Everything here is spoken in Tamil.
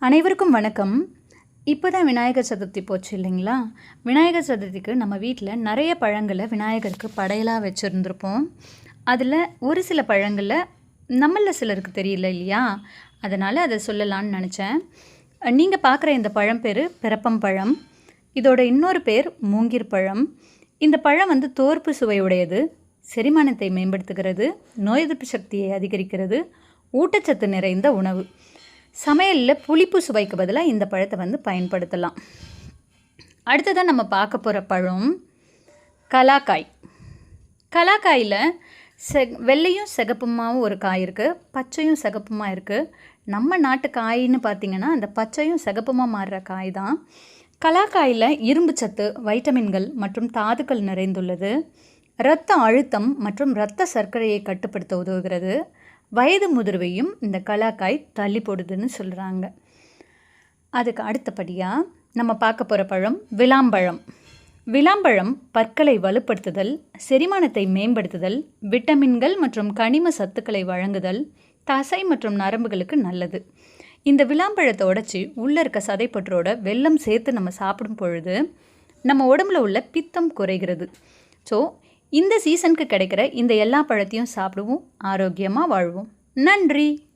அனைவருக்கும் வணக்கம். இப்போ தான் விநாயகர் சதுர்த்தி போச்சு இல்லைங்களா? விநாயகர் சதுர்த்திக்கு நம்ம வீட்டில் நிறைய பழங்களை விநாயகருக்கு படையலாக வச்சுருந்துருப்போம். அதில் ஒரு சில பழங்களில் நம்மளில் சிலருக்கு தெரியல இல்லையா? அதனால் அதை சொல்லலான்னு நினச்சேன். நீங்கள் பார்க்குற இந்த பழம் பேர் பிறப்பம் பழம். இதோட இன்னொரு பேர் மூங்கிற் பழம். இந்த பழம் வந்து தோற்பு சுவையுடையது செரிமானத்தை மேம்படுத்துகிறது நோய் எதிர்ப்பு சக்தியை அதிகரிக்கிறது ஊட்டச்சத்து நிறைந்த உணவு. சமையலில் புளிப்பு சுவைக்கு பதிலாக இந்த பழத்தை வந்து பயன்படுத்தலாம். அடுத்ததாக நம்ம பார்க்க போகிற பழம் கலாக்காய். கலாக்காயில் செ வெள்ளையும் சிகப்புமாவும் ஒரு காய் இருக்குது பச்சையும் சிகப்புமா இருக்குது நம்ம நாட்டு காயின்னு பார்த்திங்கன்னா அந்த பச்சையும் சிகப்புமா மாறுற காய் தான். கலாக்காயில் இரும்பு சத்து வைட்டமின்கள் மற்றும் தாதுக்கள் நிறைந்துள்ளது. இரத்த அழுத்தம் மற்றும் இரத்த சர்க்கரையை கட்டுப்படுத்த உதவுகிறது. வயது முதிர்வையும் இந்த கலாக்காய் தள்ளி போடுதுன்னு சொல்கிறாங்க அதுக்கு அடுத்தபடியாக நம்ம பார்க்க போகிற பழம் விளாம்பழம். விளாம்பழம் பற்களை வலுப்படுத்துதல் செரிமானத்தை மேம்படுத்துதல் விட்டமின்கள் மற்றும் கனிம சத்துக்களை வழங்குதல் தசை மற்றும் நரம்புகளுக்கு நல்லது. இந்த விளாம்பழத்தை உடச்சி உள்ளே இருக்க சதைப்பற்றோட வெல்லம் சேர்த்து நம்ம சாப்பிடும் பொழுது நம்ம உடம்புல உள்ள பித்தம் குறைகிறது. ஸோ இந்த சீசனுக்கு கிடைக்கிற இந்த எல்லா பழத்தையும் சாப்பிடுவோம் ஆரோக்கியமாக வாழ்வோம். நன்றி!